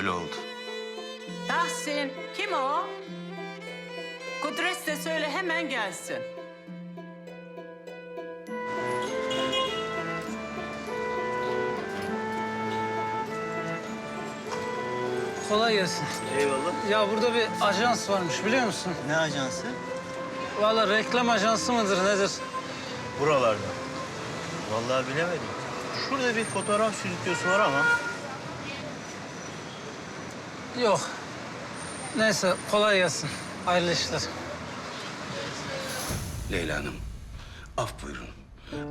öyle oldu. Tahsin, kim o? Kudret de söyle hemen gelsin. Kolay gelsin. Eyvallah. Ya burada bir ajans varmış biliyor musun? Ne ajansı? Vallahi reklam ajansı mıdır nedir? Buralarda. Vallahi bilemedim. Şurada bir fotoğraf stüdyosu var ama. Yok. Neyse kolay gelsin. Hayırlı işler. Leyla Hanım, af buyurun.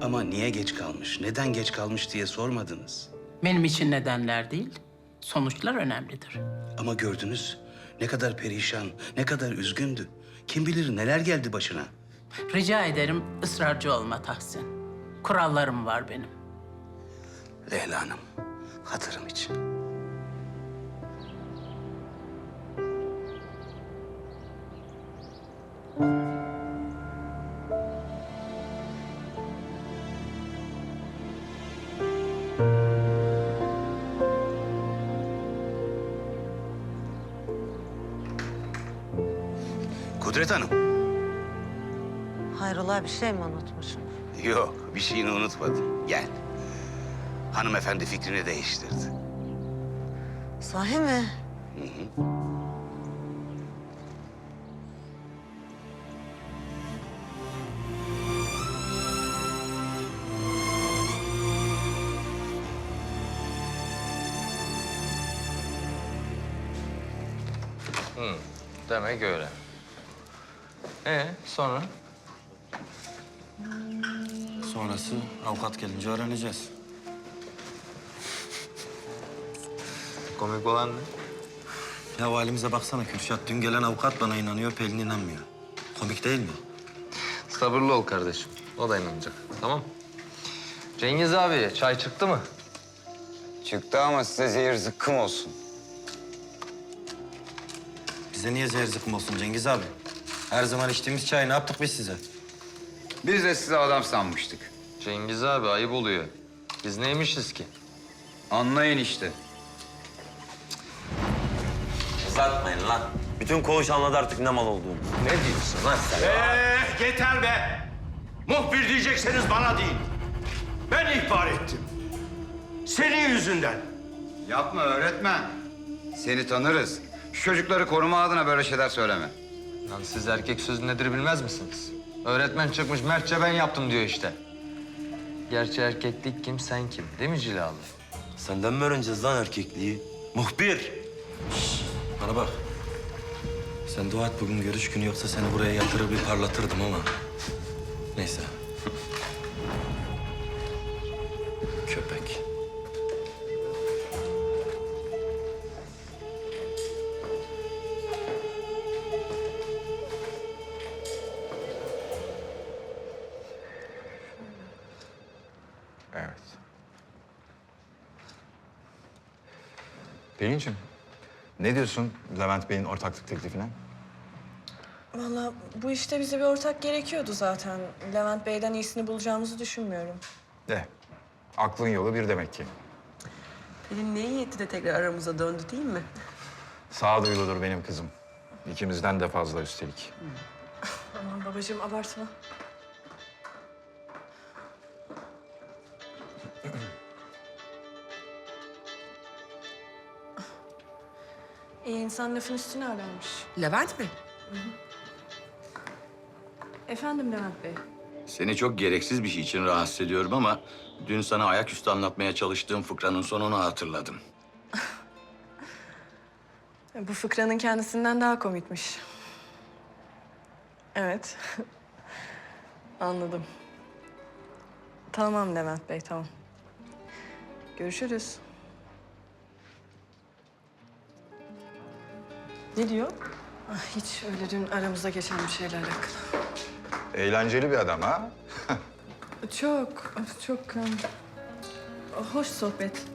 Ama niye geç kalmış, neden geç kalmış diye sormadınız. Benim için nedenler değil, sonuçlar önemlidir. Ama gördünüz ne kadar perişan, ne kadar üzgündü. Kim bilir neler geldi başına. Rica ederim ısrarcı olma Tahsin. Kurallarım var benim. Leyla Hanım, hatırım için. Kudret Hanım. Hayrola bir şey mi unutmuşum? Yok, bir şeyini unutmadım. Gel. Hanımefendi fikrini değiştirdi. Sahi mi? Demek öyle. Ee sonra? Sonrası avukat gelince öğreneceğiz. Komik olan ne? Ya halimize baksana Kürşat. Dün gelen avukat bana inanıyor, Pelin inanmıyor. Komik değil mi? Sabırlı ol kardeşim. O da inanacak. Tamam. Cengiz abi çay çıktı mı? Çıktı ama size zehir zıkkım olsun. Bize niye zehir zıkkım olsun Cengiz abi? Her zaman içtiğimiz çayı ne yaptık biz size? Biz de sizi adam sanmıştık. Cengiz abi ayıp oluyor. Biz neymişiz ki? Anlayın işte. Uzatmayın lan. Bütün koğuş anladı artık ne mal olduğunu. Ne diyorsun lan sen? Ee, yeter be! Muhbir diyecekseniz bana değil. Ben ihbar ettim. Senin yüzünden. Yapma öğretmen. Seni tanırız. Şu çocukları koruma adına böyle şeyler söyleme. Lan siz erkek sözü nedir bilmez misiniz? Öğretmen çıkmış Mertçe ben yaptım diyor işte. Gerçi erkeklik kim sen kim değil mi Cilalı? Senden mi öğreneceğiz lan erkekliği? Muhbir. Bana bak. Sen dua et bugün görüş günü yoksa seni buraya yatırır bir parlatırdım ama. Neyse. Pelin'cim, ne diyorsun Levent Bey'in ortaklık teklifine? Vallahi bu işte bize bir ortak gerekiyordu zaten. Levent Bey'den iyisini bulacağımızı düşünmüyorum. De, aklın yolu bir demek ki. Pelin ne iyi etti de tekrar aramıza döndü değil mi? Sağduyuludur benim kızım. İkimizden de fazla üstelik. Aman babacığım abartma. İyi insan lafın üstüne ararmış. Levent mi? Efendim Levent Bey. Seni çok gereksiz bir şey için rahatsız ediyorum ama... ...dün sana ayaküstü anlatmaya çalıştığım fıkranın sonunu hatırladım. Bu fıkranın kendisinden daha komikmiş. Evet. Anladım. Tamam Levent Bey, tamam. Görüşürüz. Ne diyor? Ah, hiç öyle dün aramızda geçen bir şeyle alakalı. Eğlenceli bir adam ha? Çok, çok um, hoş sohbet.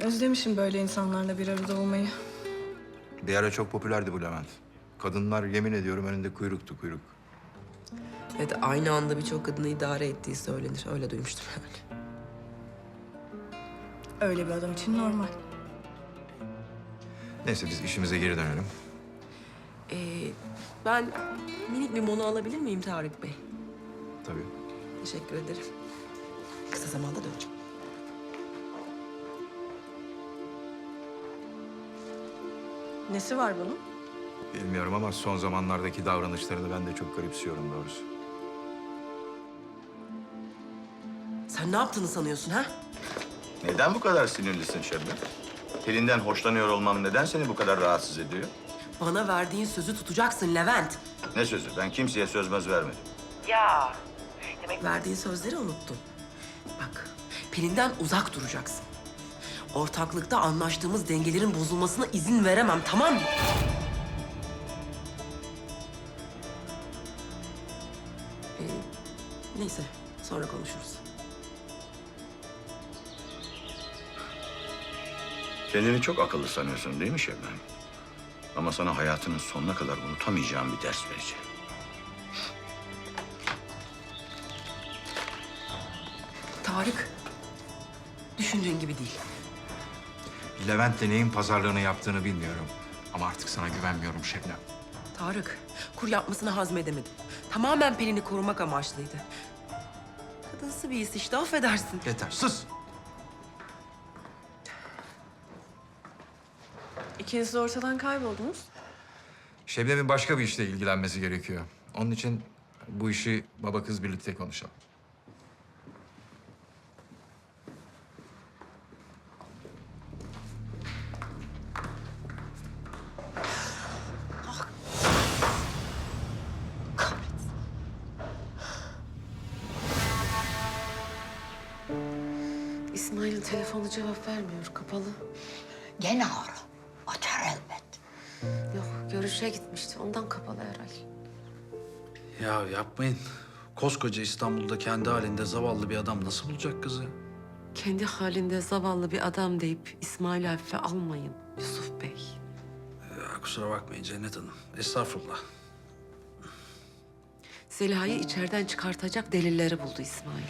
Özlemişim böyle insanlarla bir arada olmayı. Bir ara çok popülerdi bu Levent. Kadınlar yemin ediyorum önünde kuyruktu kuyruk. Evet aynı anda birçok kadını idare ettiği söylenir. Öyle duymuştum yani. Öyle bir adam için normal. Neyse biz işimize geri dönelim. Ee, ben minik bir mono alabilir miyim Tarık Bey? Tabii. Teşekkür ederim. Kısa zamanda döneceğim. Nesi var bunun? Bilmiyorum ama son zamanlardaki davranışlarını ben de çok garipsiyorum doğrusu. Sen ne yaptığını sanıyorsun ha? Neden bu kadar sinirlisin Şebnem? Pelin'den hoşlanıyor olmam neden seni bu kadar rahatsız ediyor? Bana verdiğin sözü tutacaksın Levent. Ne sözü? Ben kimseye söz möz vermedim. Ya. Demek verdiğin sözleri unuttun. Bak, Pelin'den uzak duracaksın. Ortaklıkta anlaştığımız dengelerin bozulmasına izin veremem, tamam mı? Ee, neyse, sonra konuşuruz. Kendini çok akıllı sanıyorsun değil mi Şebnem? Ama sana hayatının sonuna kadar unutamayacağım bir ders vereceğim. Tarık, düşündüğün gibi değil. Levent'le neyin pazarlığını yaptığını bilmiyorum. Ama artık sana güvenmiyorum Şebnem. Tarık, kur yapmasını hazmedemedim. Tamamen Pelin'i korumak amaçlıydı. Kadınsı bir his işte, affedersin. Yeter sus. İkiniz de ortadan kayboldunuz. Şebnem'in başka bir işle ilgilenmesi gerekiyor. Onun için bu işi baba kız birlikte konuşalım. İsmail'in telefonu cevap vermiyor, kapalı. Gene ara. Görüşe gitmişti. Ondan kapalı herhal. Ya yapmayın. Koskoca İstanbul'da kendi halinde zavallı bir adam nasıl bulacak kızı? Kendi halinde zavallı bir adam deyip İsmail hafife almayın Yusuf Bey. Ya kusura bakmayın Cennet Hanım. Estağfurullah. Zeliha'yı içeriden çıkartacak delilleri buldu İsmail.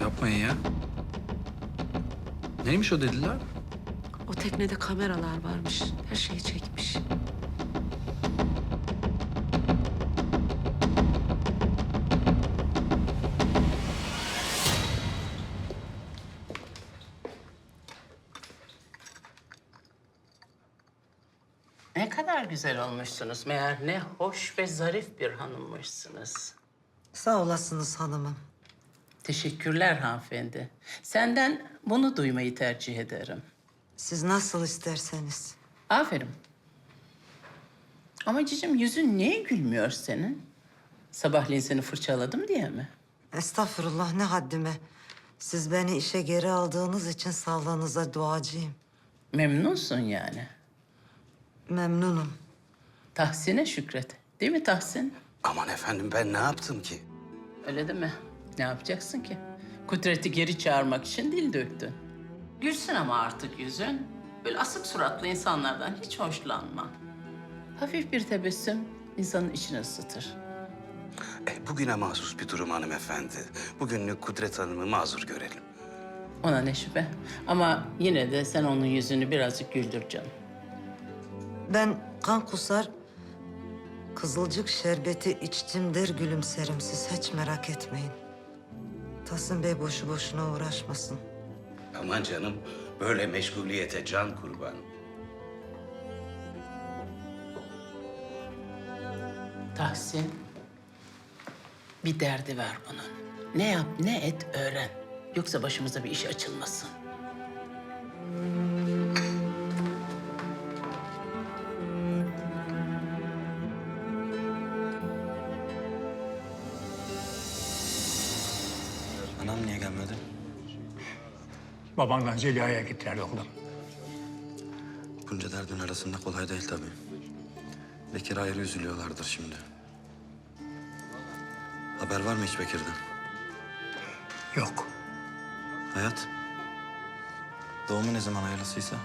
Yapmayın ya. Neymiş o dediler? O teknede kameralar varmış. Her şeyi çekmiş. Ne kadar güzel olmuşsunuz meğer. Ne hoş ve zarif bir hanımmışsınız. Sağ olasınız hanımım. Teşekkürler hanımefendi. Senden bunu duymayı tercih ederim. Siz nasıl isterseniz. Aferin. Ama cicim yüzün niye gülmüyor senin? Sabahleyin seni fırçaladım diye mi? Estağfurullah ne haddime. Siz beni işe geri aldığınız için sağlığınıza duacıyım. Memnunsun yani. Memnunum. Tahsin'e şükret. Değil mi Tahsin? Aman efendim ben ne yaptım ki? Öyle değil mi? Ne yapacaksın ki? Kudret'i geri çağırmak için dil döktün. Gülsün ama artık yüzün. Böyle asık suratlı insanlardan hiç hoşlanma. Hafif bir tebessüm insanın içini ısıtır. E, bugüne mahsus bir durum hanımefendi. Bugünlük Kudret Hanım'ı mazur görelim. Ona ne şüphe. Ama yine de sen onun yüzünü birazcık güldür canım. Ben kan kusar, kızılcık şerbeti içtim der gülümserim. Siz hiç merak etmeyin. Tahsin Bey boşu boşuna uğraşmasın. Aman canım böyle meşguliyete can kurban. Tahsin, bir derdi var bunun. Ne yap ne et öğren. Yoksa başımıza bir iş açılmasın. Babanla Zeliha'ya gittiler oğlum. Bunca derdin arasında kolay değil tabii. Bekir ayrı üzülüyorlardır şimdi. Haber var mı hiç Bekir'den? Yok. Hayat? Doğumu ne zaman hayırlısıysa?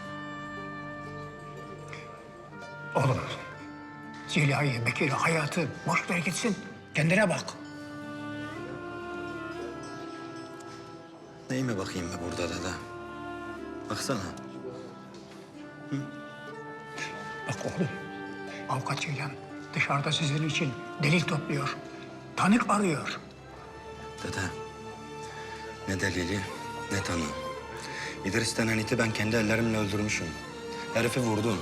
Oğlum. Zeliha'yı, Bekir'i, hayatı boş ver gitsin. Kendine bak. Mi bakayım be burada dede? Baksana. Bak oğlum, avukat Ceylan dışarıda sizin için delil topluyor. Tanık arıyor. Dede, ne delili ne tanı. İdris denen iti ben kendi ellerimle öldürmüşüm. Herifi vurdum.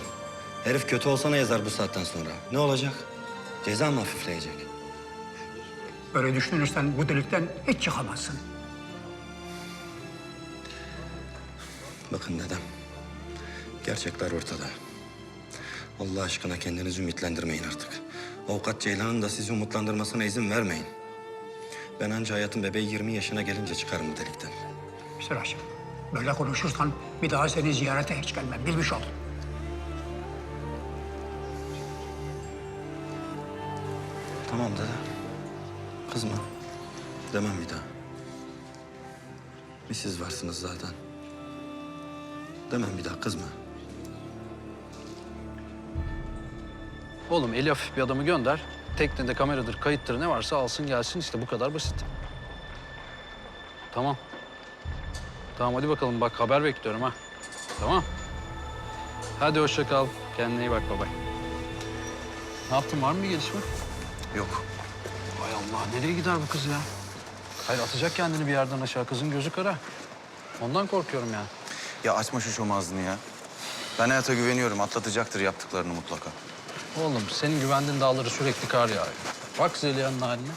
Herif kötü olsa ne yazar bu saatten sonra? Ne olacak? Ceza mı hafifleyecek? Böyle düşünürsen bu delikten hiç çıkamazsın. Bakın dedem, gerçekler ortada. Allah aşkına kendinizi ümitlendirmeyin artık. Avukat Ceylan'ın da sizi umutlandırmasına izin vermeyin. Ben anca hayatın bebeği 20 yaşına gelince çıkarım bu delikten. Sıracığım, böyle konuşursan bir daha seni ziyarete hiç gelmem. Bilmiş ol. Tamam dede. Kızma. Demem bir daha. Bir siz varsınız zaten. Demem bir daha kızma. Oğlum eli hafif bir adamı gönder. Teknede kameradır, kayıttır ne varsa alsın gelsin işte bu kadar basit. Tamam. Tamam hadi bakalım bak haber bekliyorum ha. Tamam. Hadi hoşça kal. Kendine iyi bak baba. Ne yaptın var mı bir gelişme? Yok. Hay Allah nereye gider bu kız ya? Hayır atacak kendini bir yerden aşağı kızın gözü kara. Ondan korkuyorum yani. Ya açma şu şom ağzını ya. Ben hayata güveniyorum. Atlatacaktır yaptıklarını mutlaka. Oğlum senin güvendiğin dağları sürekli kar yağıyor. Bak Zeliha'nın haline.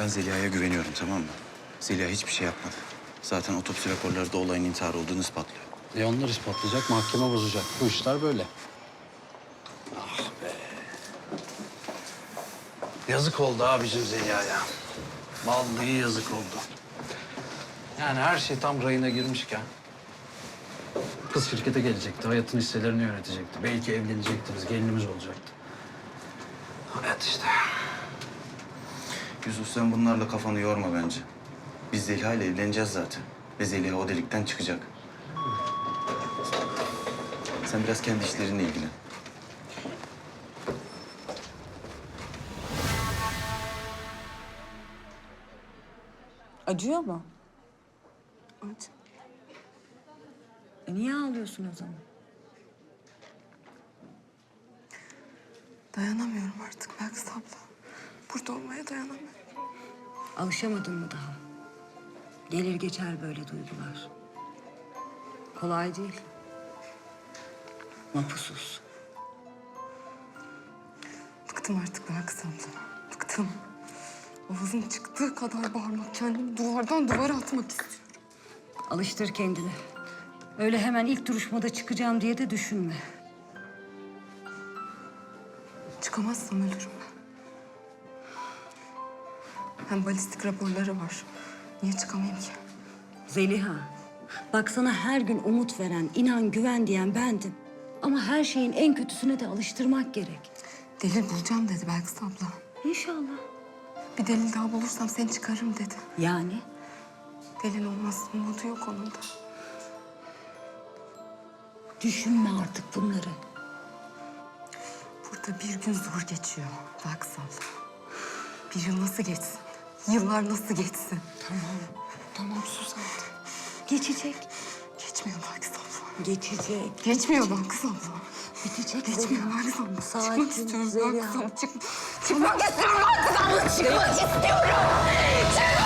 Ben Zeliha'ya güveniyorum tamam mı? Zeliha hiçbir şey yapmadı. Zaten otopsi raporları da olayın intihar olduğunu ispatlıyor. E onlar ispatlayacak, mahkeme bozacak. Bu işler böyle. Ah be. Yazık oldu abicim Zeliha'ya. Vallahi yazık oldu. Yani her şey tam rayına girmişken. Kız şirkete gelecekti, hayatın hisselerini yönetecekti. Belki evlenecektiniz, gelinimiz olacaktı. Hayat işte. Yusuf sen bunlarla kafanı yorma bence. Biz Zeliha ile evleneceğiz zaten. Ve Zeliha o delikten çıkacak. Sen biraz kendi işlerinle ilgilen. Acıyor mu? Acı. E niye ağlıyorsun o zaman? Dayanamıyorum artık Belkıs abla. Burada olmaya dayanamıyorum. Alışamadın mı daha? Gelir geçer böyle duygular. Kolay değil. Mapusuz. Bıktım artık Belkıs abla. Bıktım. Ağzım çıktığı kadar bağırmak, kendimi duvardan duvara atmak istiyorum. Alıştır kendini. Öyle hemen ilk duruşmada çıkacağım diye de düşünme. Çıkamazsam ölürüm ben. Hem balistik raporları var. Niye çıkamayayım ki? Zeliha, bak sana her gün umut veren, inan güven diyen bendim. Ama her şeyin en kötüsüne de alıştırmak gerek. Delil bulacağım dedi Belkıs abla. İnşallah. Bir delil daha bulursam seni çıkarırım dedi. Yani? Delil olmaz, umudu yok onun da. Düşünme artık bunları. Burada bir gün zor geçiyor abla. Bir yıl nasıl geçsin? Yıllar nasıl geçsin? Tamam, tamam sus artık. Geçecek. Geçmiyor abla. Geçecek. Geçmiyor abla. Bitecek. Geçmiyor abla. Sakin, Çıkmak istiyorum Zeliha. Belkıs abla. Çık, çıkmak istiyorum Belkıs abla. Çıkmak istiyorum. Çıkmak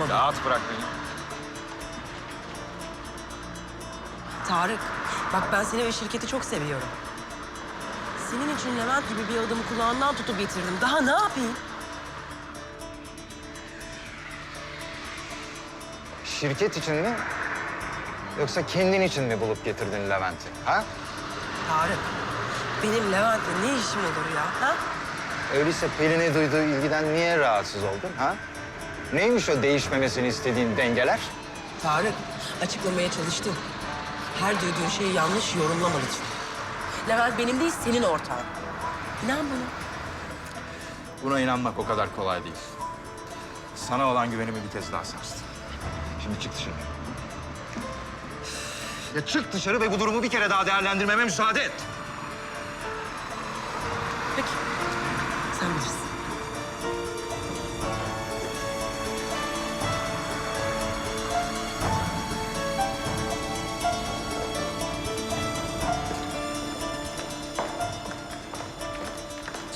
Yapma. Rahat bırak beni. Tarık, bak ben seni ve şirketi çok seviyorum. senin için Levent gibi bir adamı kulağından tutup getirdim. Daha ne yapayım? Şirket için mi? Yoksa kendin için mi bulup getirdin Levent'i? Ha? Tarık, benim Levent'le ne işim olur ya? Ha? Öyleyse Pelin'e duyduğu ilgiden niye rahatsız oldun? Ha? Neymiş o değişmemesini istediğin dengeler? Tarık, açıklamaya çalıştım. Her duyduğun şeyi yanlış yorumlama lütfen. Levent benim değil, senin ortağın. İnan bana. Buna inanmak o kadar kolay değil. Sana olan güvenimi bir kez daha sarstı. Şimdi çık dışarı. Ya çık dışarı ve bu durumu bir kere daha değerlendirmeme müsaade et. Peki,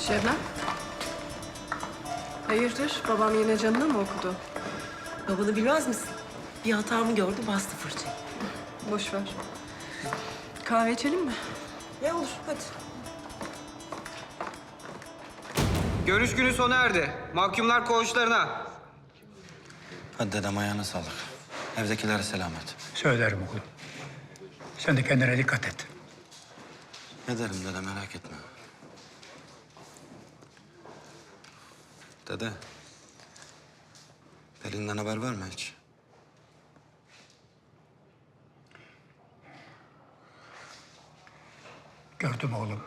Şebnem? Hayırdır? Babam yine canına mı okudu? Babanı bilmez misin? Bir hatamı gördü, bastı fırçayı. Boş ver. Kahve içelim mi? Ne olur, hadi. Görüş günü sona erdi. Mahkumlar koğuşlarına. Hadi dedem ayağına sağlık. Evdekilere selamet. Söylerim oğlum. Sen de kendine dikkat et. Ederim dede merak etme. Dede. Pelin'den haber var mı hiç? Gördüm oğlum.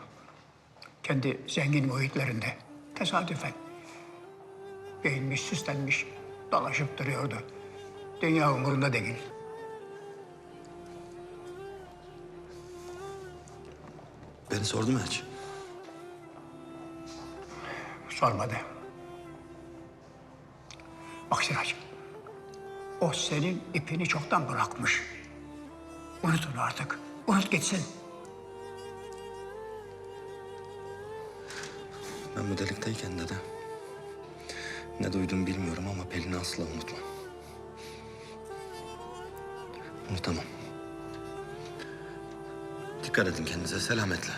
Kendi zengin muhitlerinde tesadüfen. Giyinmiş, süslenmiş, dolaşıp duruyordu. Dünya umurunda değil. Beni sordu mu hiç? Sormadı. Bak Sirac, o senin ipini çoktan bırakmış. Unut onu artık. Unut gitsin. Ben bu delikteyken dede. Ne duydum bilmiyorum ama Pelin'i asla unutma. Unutamam. Dikkat edin kendinize selametle.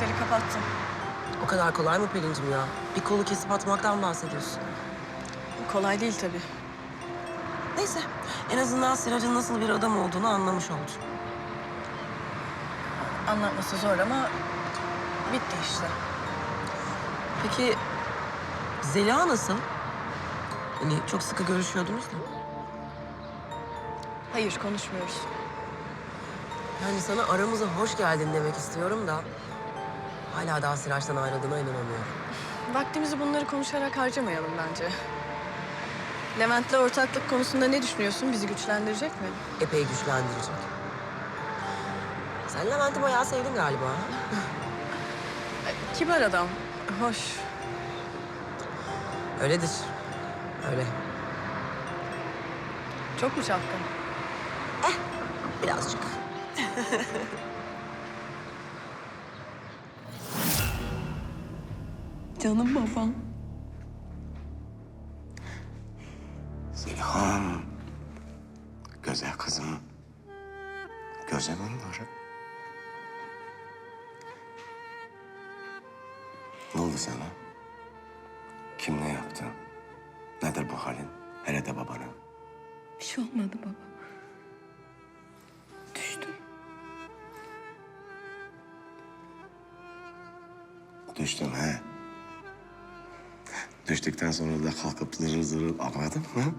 Defteri kapattım. O kadar kolay mı Pelin'cim ya? Bir kolu kesip atmaktan bahsediyorsun. Kolay değil tabii. Neyse, en azından Siraç'ın nasıl bir adam olduğunu anlamış oldun. Anlatması zor ama bitti işte. Peki Zeliha nasıl? Hani çok sıkı görüşüyordunuz da. Hayır, konuşmuyoruz. Yani sana aramıza hoş geldin demek istiyorum da... ...hala daha Siraç'tan ayrıldığına inanamıyorum. Vaktimizi bunları konuşarak harcamayalım bence. Levent'le ortaklık konusunda ne düşünüyorsun? Bizi güçlendirecek mi? Epey güçlendirecek. Sen Levent'i bayağı sevdin galiba. Kibar adam, hoş. Öyledir. Öyle. Çok mu çapkın? Birazcık. Canım babam. Düştükten sonra da kalkıp zırıl zırıl ağladın mı?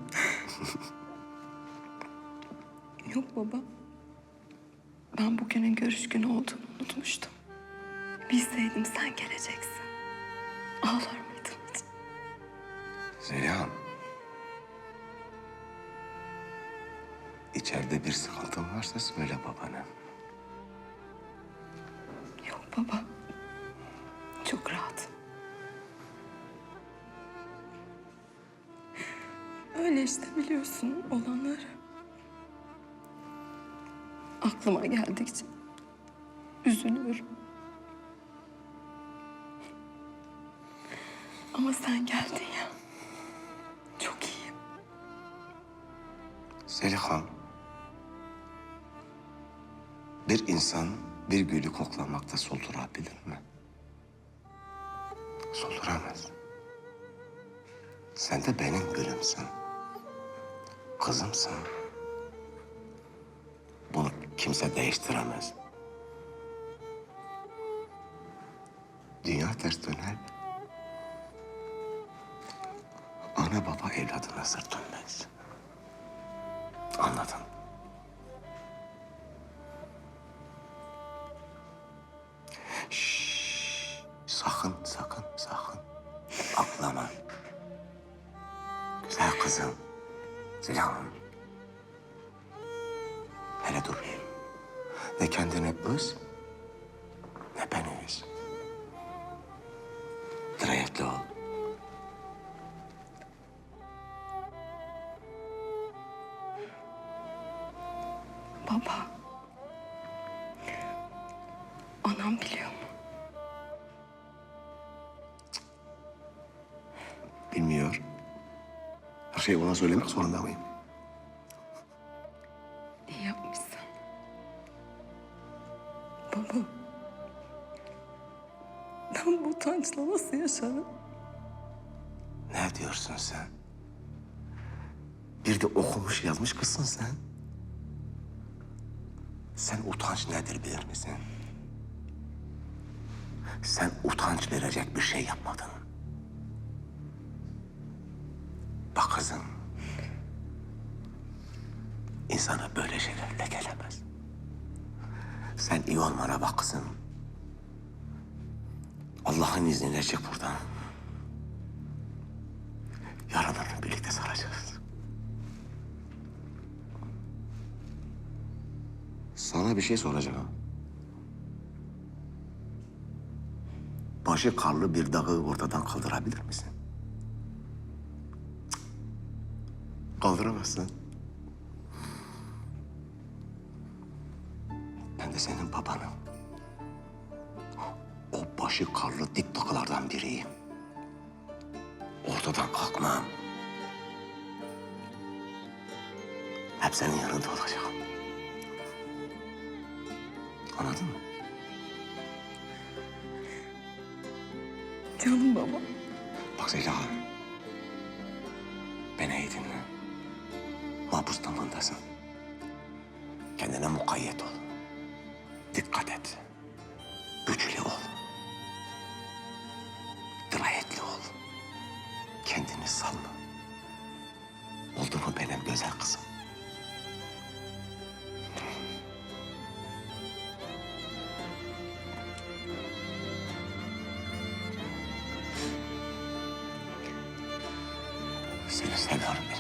Yok baba. Ben bugünün görüş günü olduğunu unutmuştum. Bilseydim sen geleceksin. Ağlar mıydın hiç? Zelihan. İçeride bir sıkıntın varsa söyle babana. Yok baba. Öyle işte biliyorsun olanları. Aklıma geldikçe üzülüyorum. Ama sen geldin ya. Çok iyiyim. Zeliha. Bir insan bir gülü koklamakta soldurabilir mi? Solduramaz. Sen de benim gülümsün. Kızımsın. Bunu kimse değiştiremez. Dünya ters döner. Ana baba evladına sırt dönmez. Anladın? Şşş, sakın, sakın, sakın. Aklama. Güzel kızım. Silahım. Hele dur. Ne kendini üz, ne beni üz. Dirayetli ol. Söylemek zorunda mıyım? İyi yapmışsın. Baba. Ben bu utançla nasıl yaşarım? Ne diyorsun sen? Bir de okumuş yazmış kızsın sen. Sen utanç nedir bilir misin? Sen utanç verecek bir şey yapmadın. Bak kızım. İnsana böyle şeyler lekelemez. Sen iyi olmana bak kızım. Allah'ın izniyle çık buradan. Yaralarını birlikte saracağız. Sana bir şey soracağım. Başı karlı bir dağı ortadan kaldırabilir misin? Kaldıramazsın. Senin babanım. O başı karlı dik dağlardan biriyim. Ortadan kalkmam. Hep senin yanında olacağım. Anladın mı? Seni seviyorum